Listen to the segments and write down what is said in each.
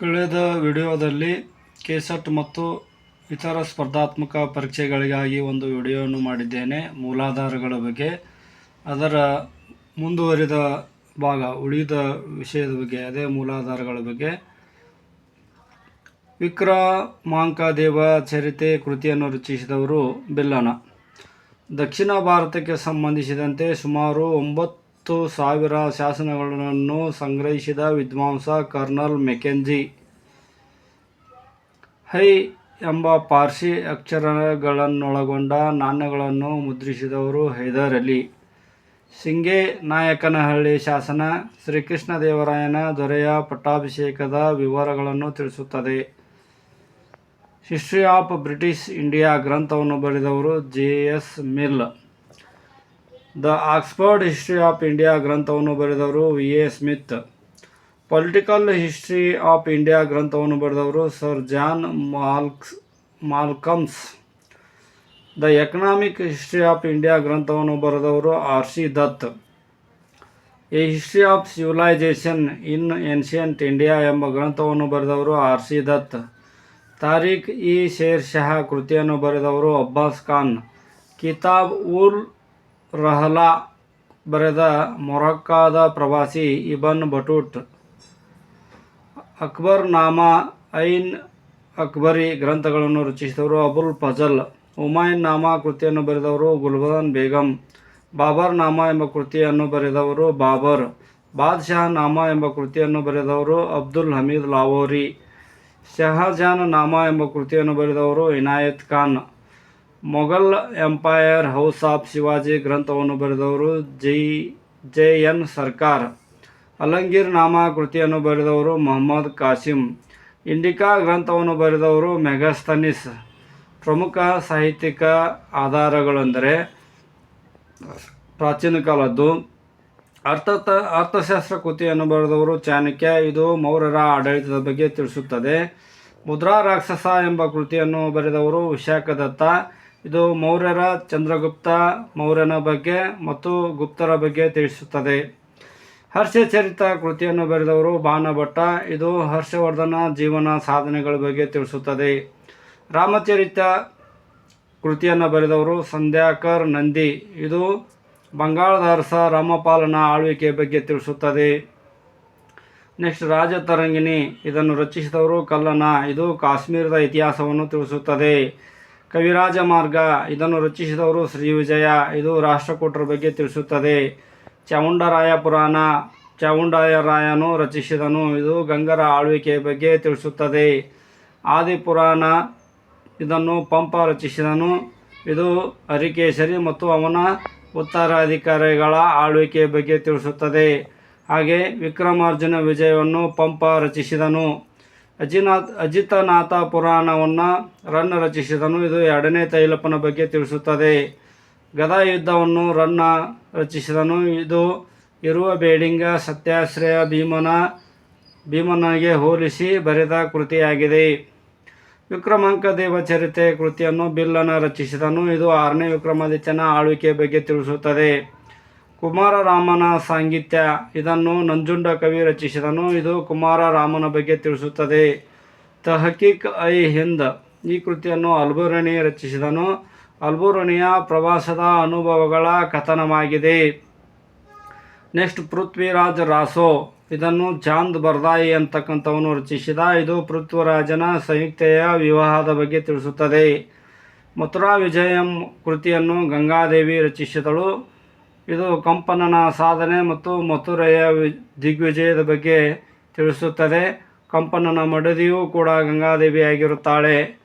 ಕಳೆದ ವಿಡಿಯೋದಲ್ಲಿ ಕೆಸೆಟ್ ಮತ್ತು ಇತರ ಸ್ಪರ್ಧಾತ್ಮಕ ಪರೀಕ್ಷೆಗಳಿಗಾಗಿ ಒಂದು ವಿಡಿಯೋವನ್ನು ಮಾಡಿದ್ದೇನೆ, ಮೂಲಾಧಾರಗಳ ಬಗ್ಗೆ. ಅದರ ಮುಂದುವರಿದ ಭಾಗ, ಉಳಿದ ವಿಷಯದ ಬಗ್ಗೆ, ಅದೇ ಮೂಲಾಧಾರಗಳ ಬಗ್ಗೆ. ವಿಕ್ರಮಾಂಕದೇವ ಚರಿತೆ ಕೃತಿಯನ್ನು ರಚಿಸಿದವರು ಬೆಲ್ಲನ. ದಕ್ಷಿಣ ಭಾರತಕ್ಕೆ ಸಂಬಂಧಿಸಿದಂತೆ ಸುಮಾರು ಒಂಬತ್ತು ಸಾವಿರ ಶಾಸನಗಳನ್ನು ಸಂಗ್ರಹಿಸಿದ ವಿದ್ವಾಂಸ ಕರ್ನಲ್ ಮೆಕೆಂಜಿ. ಹೈ ಎಂಬ ಪಾರ್ಸಿ ಅಕ್ಷರಗಳನ್ನೊಳಗೊಂಡ ನಾಣ್ಯಗಳನ್ನು ಮುದ್ರಿಸಿದವರು ಹೈದರ್ ಅಲಿ. ಸಿಂಗೆ ನಾಯಕನಹಳ್ಳಿ ಶಾಸನ ಶ್ರೀಕೃಷ್ಣದೇವರಾಯನ ದೊರೆಯ ಪಟ್ಟಾಭಿಷೇಕದ ವಿವರಗಳನ್ನು ತಿಳಿಸುತ್ತದೆ. ಹಿಸ್ಟ್ರಿ ಆಫ್ ಬ್ರಿಟಿಷ್ ಇಂಡಿಯಾ ಗ್ರಂಥವನ್ನು ಬರೆದವರು J S Mill. The Oxford history of India ಗ್ರಂಥವನ್ನು ಬರೆದವರು V A Smith political history of India ಗ್ರಂಥವನ್ನು ಬರೆದವರು sir John ಮಾಲ್ಕ್ಸ್ Malcolms the economic history of India ಗ್ರಂಥವನ್ನು ಬರೆದವರು R C Dutt a history of civilization in ancient India ಎಂಬ ಗ್ರಂಥವನ್ನು ಬರೆದವರು R C Dutt Tarikh i. Sher Shah ಕೃತಿಯನ್ನು ಬರೆದವರು ಅಬ್ಬಾಸ್ ಖಾನ್ ಕಿತಾಬ್ ಉಲ್ ರಹಲಾ ಬರೆದ ಮೊರಕ್ಕಾದ ಪ್ರವಾಸಿ ಇಬನ್ ಬಟೂಟ್ ಅಕ್ಬರ್ ನಾಮಾ ಐನ್ ಅಕ್ಬರಿ ಗ್ರಂಥಗಳನ್ನು ರಚಿಸಿದವರು ಅಬುಲ್ ಫಜಲ್. ಉಮಾಯ್ನ್ ನಾಮಾ ಕೃತಿಯನ್ನು ಬರೆದವರು ಗುಲ್ಬದನ್ ಬೇಗಂ. ಬಾಬರ್ ನಾಮಾ ಎಂಬ ಕೃತಿಯನ್ನು ಬರೆದವರು ಬಾಬರ್. ಬಾದ್ಶಾಹ ನಾಮಾ ಎಂಬ ಕೃತಿಯನ್ನು ಬರೆದವರು ಅಬ್ದುಲ್ ಹಮೀದ್ ಲಾವೋರಿ ಶಹಜಾನ್ ನಾಮಾ ಎಂಬ ಕೃತಿಯನ್ನು ಬರೆದವರು Inayat Khan. Mughal empire house of Shivaji ಗ್ರಂಥವನ್ನು ಬರೆದವರು ಜೈ ಜೆ ಎನ್ ಸರ್ಕಾರ್. ಅಲಂಗೀರ್ ನಾಮ ಕೃತಿಯನ್ನು ಬರೆದವರು ಮೊಹಮ್ಮದ್ ಕಾಸಿಂ. ಇಂಡಿಕಾ ಗ್ರಂಥವನ್ನು ಬರೆದವರು ಮೆಗಸ್ತನಿಸ್ ಪ್ರಮುಖ ಸಾಹಿತ್ಯಿಕ ಆಧಾರಗಳೆಂದರೆ ಪ್ರಾಚೀನ ಕಾಲದ್ದು. ಅರ್ಥ, ಅರ್ಥಶಾಸ್ತ್ರ ಕೃತಿಯನ್ನು ಬರೆದವರು ಚಾಣಕ್ಯ. ಇದು ಮೌರ್ಯರ ಆಡಳಿತದ ಬಗ್ಗೆ ತಿಳಿಸುತ್ತದೆ. ಮುದ್ರಾ ರಾಕ್ಷಸ ಎಂಬ ಕೃತಿಯನ್ನು ಬರೆದವರು ವಿಶಾಖದತ್ತ. ಇದು ಮೌರ್ಯರ ಚಂದ್ರಗುಪ್ತ ಮೌರ್ಯನ ಬಗ್ಗೆ ಮತ್ತು ಗುಪ್ತರ ಬಗ್ಗೆ ತಿಳಿಸುತ್ತದೆ. ಹರ್ಷಚರಿತ ಕೃತಿಯನ್ನು ಬರೆದವರು ಬಾಣಭಟ್ಟ ಇದು ಹರ್ಷವರ್ಧನ ಜೀವನ ಸಾಧನೆಗಳ ಬಗ್ಗೆ ತಿಳಿಸುತ್ತದೆ. ರಾಮಚರಿತ ಕೃತಿಯನ್ನು ಬರೆದವರು ಸಂಧ್ಯಾಕರ್ ನಂದಿ. ಇದು ಬಂಗಾಳದ ಅರಸ ರಾಮಪಾಲನ ಆಳ್ವಿಕೆ ಬಗ್ಗೆ ತಿಳಿಸುತ್ತದೆ. ನೆಕ್ಸ್ಟ್ ರಾಜತರಂಗಿಣಿ. ಇದನ್ನು ರಚಿಸಿದವರು ಕಲ್ಲನ. ಇದು ಕಾಶ್ಮೀರದ ಇತಿಹಾಸವನ್ನು ತಿಳಿಸುತ್ತದೆ. ಕವಿರಾಜ ಮಾರ್ಗ ಇದನ್ನು ರಚಿಸಿದವರು ಶ್ರೀ ವಿಜಯ. ಇದು ರಾಷ್ಟ್ರಕೂಟರ ಬಗ್ಗೆ ತಿಳಿಸುತ್ತದೆ. ಚಾಮುಂಡರಾಯ ಪುರಾಣ ಚಾಮುಂಡರಾಯನು ರಚಿಸಿದನು. ಇದು ಗಂಗರ ಆಳ್ವಿಕೆಯ ಬಗ್ಗೆ ತಿಳಿಸುತ್ತದೆ. ಆದಿಪುರಾಣ, ಇದನ್ನು ಪಂಪ ರಚಿಸಿದನು. ಇದು ಹರಿಕೇಶರಿ ಮತ್ತು ಅವನ ಉತ್ತರಾಧಿಕಾರಿಗಳ ಆಳ್ವಿಕೆಯ ಬಗ್ಗೆ ತಿಳಿಸುತ್ತದೆ. ಹಾಗೆ ವಿಕ್ರಮಾರ್ಜುನ ವಿಜಯವನ್ನು ಪಂಪ ರಚಿಸಿದನು. ಅಜಿನಾಥ್ ಅಜಿತನಾಥ ಪುರಾಣವನ್ನು ರನ್ನ ರಚಿಸಿದನು. ಇದು ಎರಡನೇ ತೈಲಪ್ಪನ ಬಗ್ಗೆ ತಿಳಿಸುತ್ತದೆ. ಗದಾ ಯುದ್ಧವನ್ನು ರನ್ನ ರಚಿಸಿದನು. ಇದು ಇರುವ ಬೇಡಿಂಗ, ಸತ್ಯಾಶ್ರಯ, ಭೀಮನ ಭೀಮನಿಗೆ ಹೋಲಿಸಿ ಬರೆದ ಕೃತಿಯಾಗಿದೆ. ವಿಕ್ರಮಾಂಕ ದೇವಚರಿತೆ ಕೃತಿಯನ್ನು ಬಿಲ್ಲನ ರಚಿಸಿದನು. ಇದು ಆರನೇ ವಿಕ್ರಮಾದಿತ್ಯನ ಆಳ್ವಿಕೆ ಬಗ್ಗೆ ತಿಳಿಸುತ್ತದೆ. ಕುಮಾರರಾಮನ ಸಾಂಗಿತ್ಯ, ಇದನ್ನು ನಂಜುಂಡ ಕವಿ ರಚಿಸಿದನು. ಇದು ಕುಮಾರರಾಮನ ಬಗ್ಗೆ ತಿಳಿಸುತ್ತದೆ. ತಹಕೀಕ್ ಐ ಹಿಂದ್ ಈ ಕೃತಿಯನ್ನು ಅಲ್ಬುರಣಿ ರಚಿಸಿದನು. ಅಲ್ಬುರಣಿಯ ಪ್ರವಾಸದ ಅನುಭವಗಳ ಕಥನವಾಗಿದೆ. ನೆಕ್ಸ್ಟ್ ಪೃಥ್ವಿರಾಜ್ ರಾಸೋ, ಇದನ್ನು ಚಾಂದ್ ಬರ್ದಾಯಿ ಅಂತಕ್ಕಂಥವನು ರಚಿಸಿದ. ಇದು ಪೃಥ್ವಿರಾಜನ ಸಂಯುಕ್ತೆಯ ವಿವಾಹದ ಬಗ್ಗೆ ತಿಳಿಸುತ್ತದೆ. ಮಥುರಾ ವಿಜಯಂ ಕೃತಿಯನ್ನು ಗಂಗಾದೇವಿ ರಚಿಸಿದಳು. ಇದು ಕಂಪನನ ಸಾಧನೆ ಮತ್ತು ಮಥುರೆಯ ದಿಗ್ವಿಜಯದ ಬಗ್ಗೆ ತಿಳಿಸುತ್ತದೆ. ಕಂಪನನ ಮಡದಿಯೂ ಕೂಡ ಗಂಗಾದೇವಿಯಾಗಿರುತ್ತಾಳೆ.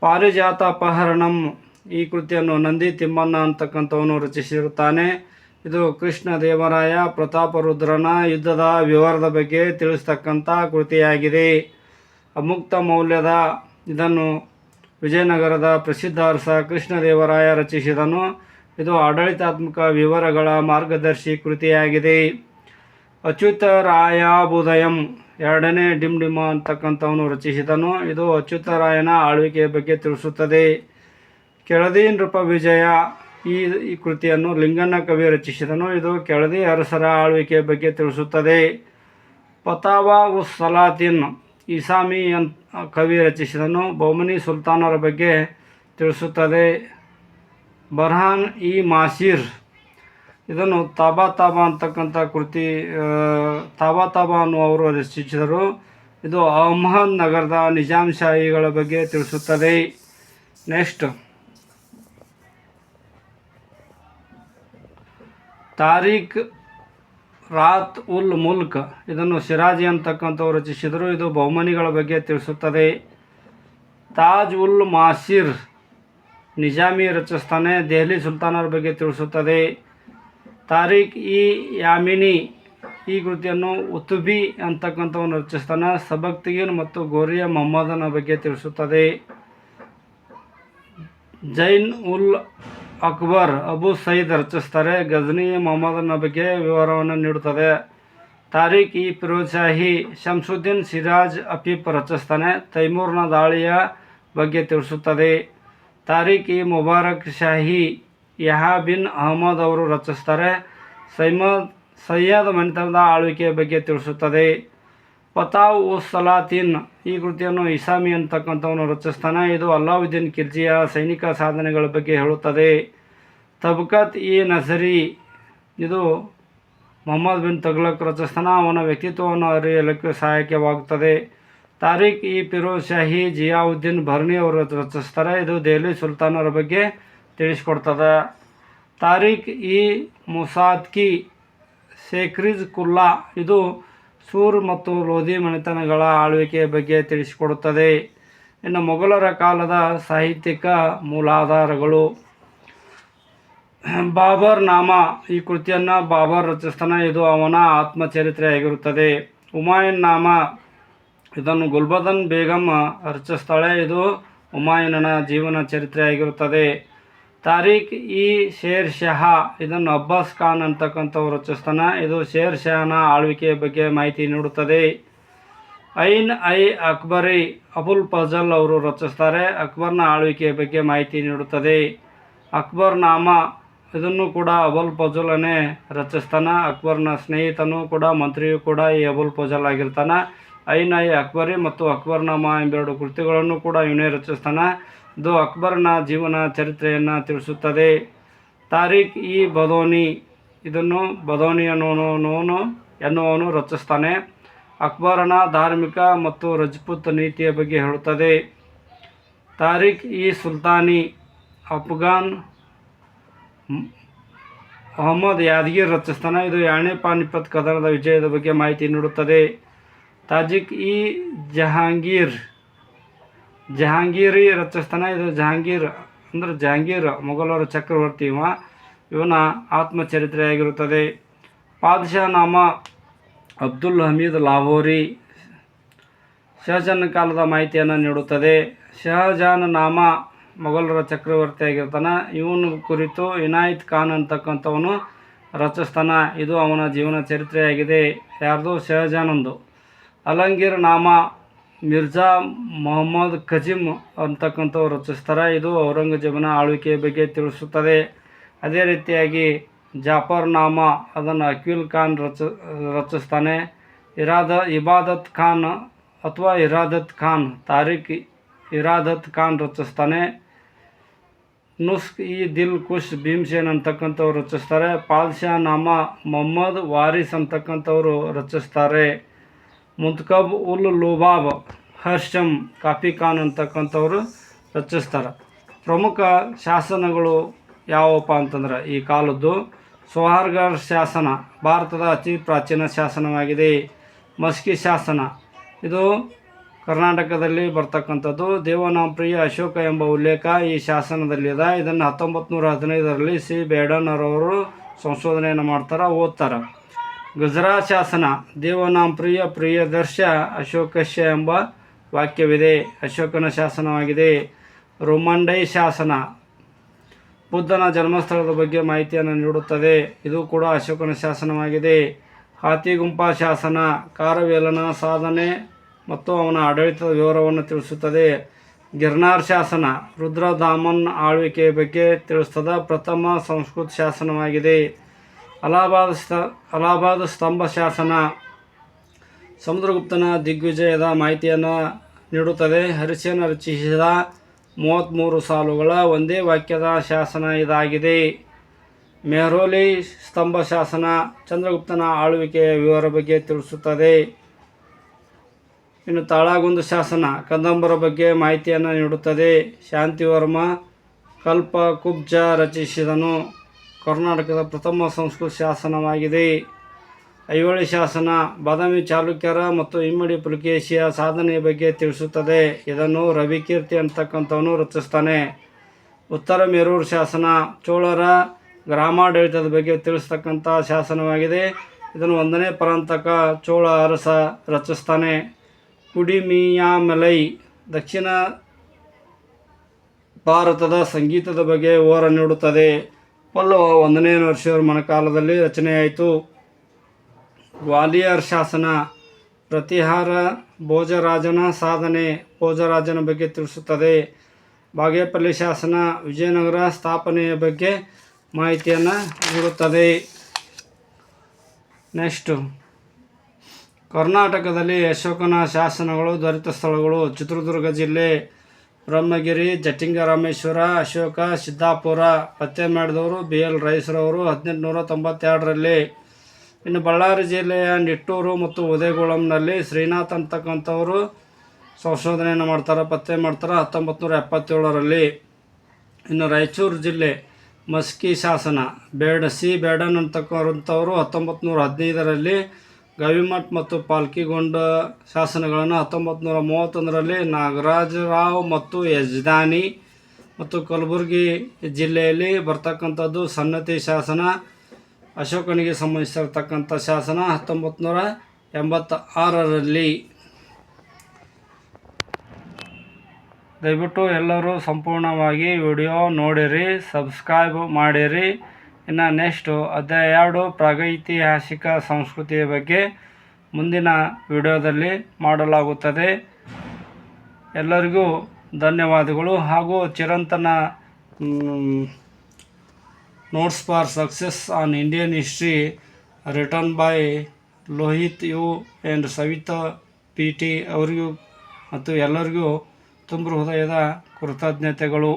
ಪಾರಿಜಾತ ಅಪಹರಣಂ, ಈ ಕೃತಿಯನ್ನು ನಂದಿ ತಿಮ್ಮಣ್ಣ ಅಂತಕ್ಕಂಥವನು ರಚಿಸಿರುತ್ತಾನೆ. ಇದು ಕೃಷ್ಣ ದೇವರಾಯ ಪ್ರತಾಪರುದ್ರನ ಯುದ್ಧದ ವಿವರದ ಬಗ್ಗೆ ತಿಳಿಸ್ತಕ್ಕಂಥ ಕೃತಿಯಾಗಿದೆ. ಅಮುಕ್ತ ಮೌಲ್ಯದ ಇದನ್ನು ವಿಜಯನಗರದ ಪ್ರಸಿದ್ಧ ಅರಸ ಕೃಷ್ಣದೇವರಾಯ ರಚಿಸಿದನು. ಇದು ಆಡಳಿತಾತ್ಮಕ ವಿವರಗಳ ಮಾರ್ಗದರ್ಶಿ ಕೃತಿಯಾಗಿದೆ. ಅಚ್ಯುತರಾಯಾಬುದಯಂ ಎರಡನೇ ಡಿಮ್ ಡಿಮ ಅಂತಕ್ಕಂಥವನು ರಚಿಸಿದನು. ಇದು ಅಚ್ಯುತರಾಯನ ಆಳ್ವಿಕೆಯ ಬಗ್ಗೆ ತಿಳಿಸುತ್ತದೆ. ಕೆಳದಿ ನೃಪ ವಿಜಯ ಈ ಈ ಕೃತಿಯನ್ನು ಲಿಂಗಣ್ಣ ಕವಿ ರಚಿಸಿದನು. ಇದು ಕೆಳದಿ ಅರಸರ ಆಳ್ವಿಕೆಯ ಬಗ್ಗೆ ತಿಳಿಸುತ್ತದೆ. ಪತಾವಾ ಉಸ್ ಸಲಾತಿನ್ ಇಸಾಮಿ ಅಂತ ಕವಿ ರಚಿಸಿದನು. ಬೌಮನಿ ಸುಲ್ತಾನರ ಬಗ್ಗೆ ತಿಳಿಸುತ್ತದೆ. ಬರ್ಹಾನ್ ಇ ಮಾಸಿರ್ ಇದನ್ನು ತಾಬಾ ತಾಬಾ ಅಂತಕ್ಕಂಥ ಕೃತಿ ತಾಬಾ ತಾಬಾ ಅನ್ನುವರು ರಚಿಸಿದರು ಇದು ಅಹಮದ್ ನಗರದ ನಿಜಾಮ್ ಶಾಹಿಗಳ ಬಗ್ಗೆ ತಿಳಿಸುತ್ತದೆ. ನೆಕ್ಸ್ಟ್. ತಾರೀಖ್ ರಾತ್ ಉಲ್ ಮುಲ್ಕ್. ಇದನ್ನು ಸಿರಾಜಿ ಅಂತಕ್ಕಂಥವ್ರು ರಚಿಸಿದರು. ಇದು ಬಹುಮನಿಗಳ ಬಗ್ಗೆ ತಿಳಿಸುತ್ತದೆ. ತಾಜ್ ಉಲ್ ಮಾಸಿರ್ ನಿಜಾಮಿ ರಚಿಸ್ತಾನೆ, ದೆಹಲಿ ಸುಲ್ತಾನರ ಬಗ್ಗೆ ತಿಳಿಸುತ್ತದೆ. ತಾರೀಖ್ ಇ ಯಾಮಿನಿ ಈ ಕೃತಿಯನ್ನು ಉತುಬಿ ಅಂತಕ್ಕಂಥವನ್ನು ರಚಿಸ್ತಾನೆ. ಸಬಕ್ತಿಗಿನ್ ಮತ್ತು ಗೋರಿಯ ಮೊಹಮ್ಮದನ ಬಗ್ಗೆ ತಿಳಿಸುತ್ತದೆ. ಜೈನ್ ಉಲ್ ಅಕ್ಬರ್ ಅಬು ಸೈದ್ ರಚಿಸ್ತಾರೆ. ಗಜನಿ ಮೊಹಮ್ಮದನ ಬಗ್ಗೆ ವಿವರವನ್ನು ನೀಡುತ್ತದೆ. ತಾರೀಖ್ ಇ ಪಿರೋಜಾಹಿ, ಶಂಸುದ್ದೀನ್ ಸಿರಾಜ್ ಅಫೀಫ್ ರಚಿಸ್ತಾನೆ. ತೈಮೂರ್ನ ದಾಳಿಯ ಬಗ್ಗೆ ತಿಳಿಸುತ್ತದೆ. ತಾರೀಖ್ ಇ ಮುಬಾರಕ್ ಶಾಹಿ ಯಹಾ ಬಿನ್ ಅಹಮದ್ ಅವರು ರಚಿಸ್ತಾರೆ. ಸೈಮದ್ ಸಯ್ಯದ್ ಮನೆತನದ ಆಳ್ವಿಕೆಯ ಬಗ್ಗೆ ತಿಳಿಸುತ್ತದೆ. ಪತಾವ್ ಉಸ್ ಸಲಾತಿನ್ ಈ ಕೃತಿಯನ್ನು ಇಸಾಮಿ ಅಂತಕ್ಕಂಥವನು ರಚಿಸ್ತಾನೆ. ಇದು ಅಲ್ಲಾವುದ್ದೀನ್ ಕಿರ್ಜಿಯ ಸೈನಿಕ ಸಾಧನೆಗಳ ಬಗ್ಗೆ ಹೇಳುತ್ತದೆ. ತಬ್ಕತ್ ಇ ನಸರಿ ಇದು ಮೊಹಮ್ಮದ್ ಬಿನ್ ತಗ್ಲಕ್ ರಚಿಸ್ತಾನ. ಅವನ ವ್ಯಕ್ತಿತ್ವವನ್ನು ಅರಿಯಲಿಕ್ಕೆ ಸಹಾಯಕವಾಗುತ್ತದೆ. ತಾರೀಖ್ ಇ ಫಿರೋಜ್ ಶಾಹಿ ಜಿಯಾವುದ್ದೀನ್ ಭರ್ಣಿ ಅವರು ರಚಿಸ್ತಾರೆ. ಇದು ದೆಹಲಿ ಸುಲ್ತಾನರ ಬಗ್ಗೆ ತಿಳಿಸ್ಕೊಡ್ತದೆ. ತಾರೀಖ್ ಇ ಮುಸಾದ್ಕಿ ಸೇಕ್ರಿಜ್ ಕುಲ್ಲಾ ಇದು ಸೂರ್ ಮತ್ತು ಲೋಧಿ ಮನೆತನಗಳ ಆಳ್ವಿಕೆಯ ಬಗ್ಗೆ ತಿಳಿಸಿಕೊಡುತ್ತದೆ. ಇನ್ನು ಮೊಘಲರ ಕಾಲದ ಸಾಹಿತ್ಯಿಕ ಮೂಲಾಧಾರಗಳು. ಬಾಬರ್ ನಾಮ ಈ ಕೃತಿಯನ್ನು ಬಾಬರ್ ರಚಿಸ್ತಾನೆ. ಇದು ಅವನ ಆತ್ಮಚರಿತ್ರೆಯಾಗಿರುತ್ತದೆ. ಹುಮಾಯೂನ್ ನಾಮ ಇದನ್ನು ಗುಲ್ಬದನ್ ಬೇಗಂ ರಚಿಸ್ತಾಳೆ ಇದು ಹುಮಾಯೂನನ ಜೀವನ ಚರಿತ್ರೆಯಾಗಿರುತ್ತದೆ. ತಾರೀಖ್ ಇ. ಶೇರ್ ಶಹಾ ಇದನ್ನು ಅಬ್ಬಾಸ್ ಖಾನ್ ಅಂತಕ್ಕಂಥವ್ರು ರಚಿಸ್ತಾನೆ. ಇದು ಶೇರ್ ಶಹನ ಆಳ್ವಿಕೆಯ ಬಗ್ಗೆ ಮಾಹಿತಿ ನೀಡುತ್ತದೆ. ಐನ್ ಐ ಅಕ್ಬರಿ, ಅಬುಲ್ ಫಜಲ್ ಅವರು ರಚಿಸ್ತಾರೆ. ಅಕ್ಬರ್ನ ಆಳ್ವಿಕೆಯ ಬಗ್ಗೆ ಮಾಹಿತಿ ನೀಡುತ್ತದೆ. ಅಕ್ಬರ್ ನಾಮ, ಇದನ್ನು ಕೂಡ ಅಬುಲ್ ಫಜಲನೇ ರಚಿಸ್ತಾನೆ. ಅಕ್ಬರ್ನ ಸ್ನೇಹಿತನೂ ಕೂಡ, ಮಂತ್ರಿಯೂ ಕೂಡ ಈ ಅಬುಲ್ ಫಜಲ್ ಆಗಿರ್ತಾನೆ. ಐನ್ ಐ ಅಕ್ಬರಿ ಮತ್ತು ಅಕ್ಬರ್ನಾಮ ಎಂಬೆರಡು ಕೃತಿಗಳನ್ನು ಕೂಡ ಇವನೇ ರಚಿಸ್ತಾನೆ. ಇದು ಅಕ್ಬರ್ನ ಜೀವನ ಚರಿತ್ರೆಯನ್ನು ತಿಳಿಸುತ್ತದೆ. ತಾರೀಖ್ ಇ. ಬದೋನಿ. ಇದನ್ನು ಬದೋನಿ ಅನ್ನೋನು ಎನ್ನುವನು ರಚಿಸ್ತಾನೆ. ಅಕ್ಬರನ ಧಾರ್ಮಿಕ ಮತ್ತು ರಜಪೂತ್ ನೀತಿಯ ಬಗ್ಗೆ ಹೇಳುತ್ತದೆ. ತಾರೀಖ್ ಇ. ಸುಲ್ತಾನಿ. ಅಫ್ಘಾನ್ ಮೊಹಮ್ಮದ್ ಯಾದಗಿರ್ ರಚಿಸ್ತಾನೆ. ಇದು ಯಾಣೆ ಪಾನಿಪತ್ ಕದನದ ವಿಜಯದ ಬಗ್ಗೆ ಮಾಹಿತಿ ನೀಡುತ್ತದೆ. Tajik E Jahangir. ಜಹಾಂಗೀರಿ ರಚಿಸ್ತಾನೆ ಇದು ಜಹಾಂಗೀರ್, ಅಂದ್ರೆ ಜಹಾಂಗೀರ್, ಮೊಘಲರ ಚಕ್ರವರ್ತಿ ಇವ. ಇವನ ಆತ್ಮಚರಿತ್ರೆಯಾಗಿರುತ್ತದೆ. ಪಾದ್ಶಾ ನಾಮ ಅಬ್ದುಲ್ ಹಮೀದ್ ಲಾಹೋರಿ. ಶಹಜಾನ್ ಕಾಲದ ಮಾಹಿತಿಯನ್ನು ನೀಡುತ್ತದೆ. ಶಹಜಾನ್ ನಾಮ ಮೊಘಲರ ಚಕ್ರವರ್ತಿಯಾಗಿರ್ತಾನೆ. ಇವನ ಕುರಿತು ಇನಾಯತ್ ಖಾನ್ ಅಂತಕ್ಕಂಥವನು ರಚಿಸ್ತಾನ ಇದು ಅವನ ಜೀವನ ಚರಿತ್ರೆಯಾಗಿದೆ. ಯಾರ್ದು? ಶಹಜಾನಂದು ಅಲಂಗೀರ್ ನಾಮ ಮಿರ್ಜಾ ಮೊಹಮ್ಮದ್ ಖಜಿಮ್ ಅಂತಕ್ಕಂಥವ್ರು ರಚಿಸ್ತಾರೆ. ಇದು ಔರಂಗಜೇಬನ ಆಳ್ವಿಕೆಯ ಬಗ್ಗೆ ತಿಳಿಸುತ್ತದೆ. ಅದೇ ರೀತಿಯಾಗಿ ಜಾಫರ್ ನಾಮ ಅದನ್ನು ಅಕ್ವಿಲ್ ಖಾನ್ ರಚ, ರಚಿಸ್ತಾನೆ. ಇರಾದ, ಇಬಾದತ್ ಖಾನ್ ಅಥವಾ ಇರಾದತ್ ಖಾನ್ ತಾರಿಕ್ ಇರಾದತ್ ಖಾನ್ ರಚಿಸ್ತಾನೆ. ನುಸ್ಕ್ ಇ ದಿಲ್ ಕುಶ್ ಭೀಮ್ಸೇನ್ ಅಂತಕ್ಕಂಥವ್ರು ರಚಿಸ್ತಾರೆ. ಪಾಲ್ಶಾ ನಾಮ ಮೊಹಮ್ಮದ್ ವಾರಿಸ್ ಅಂತಕ್ಕಂಥವ್ರು ರಚಿಸ್ತಾರೆ. ಮುಂತ್ಕಬ್ ಉಲ್ ಲೋಬಾಬ್, ಹರ್ಷಮ್ ಕಾಫಿ ಖಾನ್ ಅಂತಕ್ಕಂಥವ್ರು ರಚಿಸ್ತಾರೆ. ಪ್ರಮುಖ ಶಾಸನಗಳು ಯಾವಪ್ಪ ಅಂತಂದ್ರೆ ಈ ಕಾಲದ್ದು ಸೋಹಾರ್ಗರ್ ಶಾಸನ, ಭಾರತದ ಅತಿ ಪ್ರಾಚೀನ ಶಾಸನವಾಗಿದೆ. ಮಸ್ಕಿ ಶಾಸನ. ಇದು ಕರ್ನಾಟಕದಲ್ಲಿ ಬರ್ತಕ್ಕಂಥದ್ದು. ದೇವನಾಂಪ್ರಿಯ ಅಶೋಕ ಎಂಬ ಉಲ್ಲೇಖ ಈ ಶಾಸನದಲ್ಲಿದೆ ಇದನ್ನು ಹತ್ತೊಂಬತ್ತು ನೂರ ಹದಿನೈದರಲ್ಲಿ ಸಿ. ಅವರು ಸಂಶೋಧನೆಯನ್ನು ಮಾಡ್ತಾರೆ, ಓದ್ತಾರೆ. ಗುಜರಾತ್ ಶಾಸನ ದೇವನಾಂ ಪ್ರಿಯ ಪ್ರಿಯದರ್ಶ ಅಶೋಕಸ್ಯ ಎಂಬ ವಾಕ್ಯವಿದೆ. ಅಶೋಕನ ಶಾಸನವಾಗಿದೆ. ರೋಮಂಡೈ ಶಾಸನ ಬುದ್ಧನ ಜನ್ಮಸ್ಥಳದ ಬಗ್ಗೆ ಮಾಹಿತಿಯನ್ನು ನೀಡುತ್ತದೆ. ಇದು ಕೂಡ ಅಶೋಕನ ಶಾಸನವಾಗಿದೆ. ಹಾತಿಗುಂಪ ಶಾಸನ ಕಾರವೇಲನ ಸಾಧನೆ ಮತ್ತು ಅವನ ಆಡಳಿತದ ವಿವರವನ್ನು ತಿಳಿಸುತ್ತದೆ. ಗಿರ್ನಾರ್ ಶಾಸನ ರುದ್ರಧಾಮನ್ ಆಳ್ವಿಕೆಯ ಬಗ್ಗೆ ತಿಳಿಸ್ತದ. ಪ್ರಥಮ ಸಂಸ್ಕೃತ ಶಾಸನವಾಗಿದೆ. ಅಲಹಾಬಾದ್ ಸ್ತ ಅಲಹಾಬಾದ್ ಸ್ತಂಭ ಶಾಸನ ಸಮುದ್ರಗುಪ್ತನ ದಿಗ್ವಿಜಯದ ಮಾಹಿತಿಯನ್ನು ನೀಡುತ್ತದೆ. ಹರಿಸೇನ ರಚಿಸಿದ ಮೂವತ್ತ್ಮೂರು ಸಾಲುಗಳ ಒಂದೇ ವಾಕ್ಯದ ಶಾಸನ ಇದಾಗಿದೆ. ಮೆಹರೋಲಿ ಸ್ತಂಭ ಶಾಸನ ಚಂದ್ರಗುಪ್ತನ ಆಳ್ವಿಕೆಯ ವಿವರ ಬಗ್ಗೆ ತಿಳಿಸುತ್ತದೆ. ಇನ್ನು ತಾಳಗುಂದ ಶಾಸನ ಕದಂಬರ ಬಗ್ಗೆ ಮಾಹಿತಿಯನ್ನು ನೀಡುತ್ತದೆ. ಶಾಂತಿವರ್ಮ ಕಲ್ಪ ಕುಬ್ಜ ರಚಿಸಿದನು. ಕರ್ನಾಟಕದ ಪ್ರಥಮ ಸಂಸ್ಕೃತ ಶಾಸನವಾಗಿದೆ. ಐಹೊಳೆ ಶಾಸನ ಬಾದಾಮಿ ಚಾಲುಕ್ಯರ ಮತ್ತು ಇಮ್ಮಡಿ ಪುಲಕೇಶಿಯ ಸಾಧನೆಯ ಬಗ್ಗೆ ತಿಳಿಸುತ್ತದೆ. ಇದನ್ನು ರವಿಕೀರ್ತಿ ಅಂತಕ್ಕಂಥವನು ರಚಿಸ್ತಾನೆ. ಉತ್ತರ ಮೇರೂರು ಶಾಸನ ಚೋಳರ ಗ್ರಾಮಾಡಳಿತದ ಬಗ್ಗೆ ತಿಳಿಸ್ತಕ್ಕಂಥ ಶಾಸನವಾಗಿದೆ. ಇದನ್ನು ಒಂದನೇ ಪರಾಂತಕ ಚೋಳ ಅರಸ ರಚಿಸ್ತಾನೆ. ಕುಡಿಮಿಯಾಮಲೈ ದಕ್ಷಿಣ ಭಾರತದ ಸಂಗೀತದ ಬಗ್ಗೆ ವಿವರ ನೀಡುತ್ತದೆ. ಪಲ್ಲವ ಒಂದನೇ ನರಸಿಂಹರ ಮನಕಾಲದಲ್ಲಿ ರಚನೆಯಾಯಿತು ಗ್ವಾಲಿಯರ್ ಶಾಸನ ಪ್ರತಿಹಾರ ಭೋಜರಾಜನ ಸಾಧನೆ ಭೋಜರಾಜನ ಬಗ್ಗೆ ತಿಳಿಸುತ್ತದೆ. ಬಾಗೇಪಲ್ಲಿ ಶಾಸನ ವಿಜಯನಗರ ಸ್ಥಾಪನೆಯ ಬಗ್ಗೆ ಮಾಹಿತಿಯನ್ನು ನೀಡುತ್ತದೆ. ನೆಕ್ಸ್ಟು. ಕರ್ನಾಟಕದಲ್ಲಿ ಅಶೋಕನ ಶಾಸನಗಳು ದೊರೆತ ಸ್ಥಳಗಳು, ಚಿತ್ರದುರ್ಗ ಜಿಲ್ಲೆ ಬ್ರಹ್ಮಗಿರಿ, ಜಟ್ಟಿಂಗರಾಮೇಶ್ವರ, ಅಶೋಕ, ಸಿದ್ದಾಪುರ ಪತ್ತೆ ಮಾಡಿದವರು ಬಿ ಎಲ್ ರೈಸ್ರವರು ಹದಿನೆಂಟುನೂರ ತೊಂಬತ್ತೆರಡರಲ್ಲಿ ಇನ್ನು ಬಳ್ಳಾರಿ ಜಿಲ್ಲೆಯ ನಿಟ್ಟೂರು ಮತ್ತು ಉದಯಗುಳಂನಲ್ಲಿ ಶ್ರೀನಾಥ್ ಅಂತಕ್ಕಂಥವರು ಸಂಶೋಧನೆಯನ್ನು ಮಾಡ್ತಾರೆ, ಪತ್ತೆ ಮಾಡ್ತಾರೆ ಹತ್ತೊಂಬತ್ತು ನೂರ ಎಪ್ಪತ್ತೇಳರಲ್ಲಿ ಇನ್ನು ರಾಯಚೂರು ಜಿಲ್ಲೆ ಮಸ್ಕಿ ಶಾಸನ ಬೇಡಸಿ ಬೇಡನ್ ಅಂತಕ್ಕಂಥವ್ರು ಹತ್ತೊಂಬತ್ತು ನೂರ ಹದಿನೈದರಲ್ಲಿ ಗವಿಮಠ್ ಮತ್ತು ಪಾಲ್ಕಿಗೊಂಡ ಶಾಸನಗಳನ್ನು ಹತ್ತೊಂಬತ್ತು ನೂರ ಮೂವತ್ತೊಂದರಲ್ಲಿ ನಾಗರಾಜರಾವ್ ಮತ್ತು ಯಜ್ದಾನಿ ಮತ್ತು ಕಲಬುರಗಿ ಜಿಲ್ಲೆಯಲ್ಲಿ ಬರ್ತಕ್ಕಂಥದ್ದು ಸನ್ನತಿ ಶಾಸನ, ಅಶೋಕನಿಗೆ ಸಂಬಂಧಿಸಿರತಕ್ಕಂಥ ಶಾಸನ ಹತ್ತೊಂಬತ್ತು ನೂರ ಎಂಬತ್ತ ಆರರಲ್ಲಿ ದಯವಿಟ್ಟು ಎಲ್ಲರೂ ಸಂಪೂರ್ಣವಾಗಿ ವಿಡಿಯೋ ನೋಡಿರಿ, ಸಬ್ಸ್ಕ್ರೈಬ್ ಮಾಡಿರಿ. ಇನ್ನು ನೆಕ್ಸ್ಟು ಅಧ್ಯಾಯ ಎರಡು ಪ್ರಾಗೈತಿಹಾಸಿಕ ಸಂಸ್ಕೃತಿಯ ಬಗ್ಗೆ ಮುಂದಿನ ವಿಡಿಯೋದಲ್ಲಿ ಮಾಡಲಾಗುತ್ತದೆ. ಎಲ್ಲರಿಗೂ ಧನ್ಯವಾದಗಳು ಹಾಗೂ Chirantana notes for success on Indian history written by Lohit U and Savita P T ಅವರಿಗೂ ಮತ್ತು ಎಲ್ಲರಿಗೂ ತುಂಬ ಹೃದಯದ ಕೃತಜ್ಞತೆಗಳು.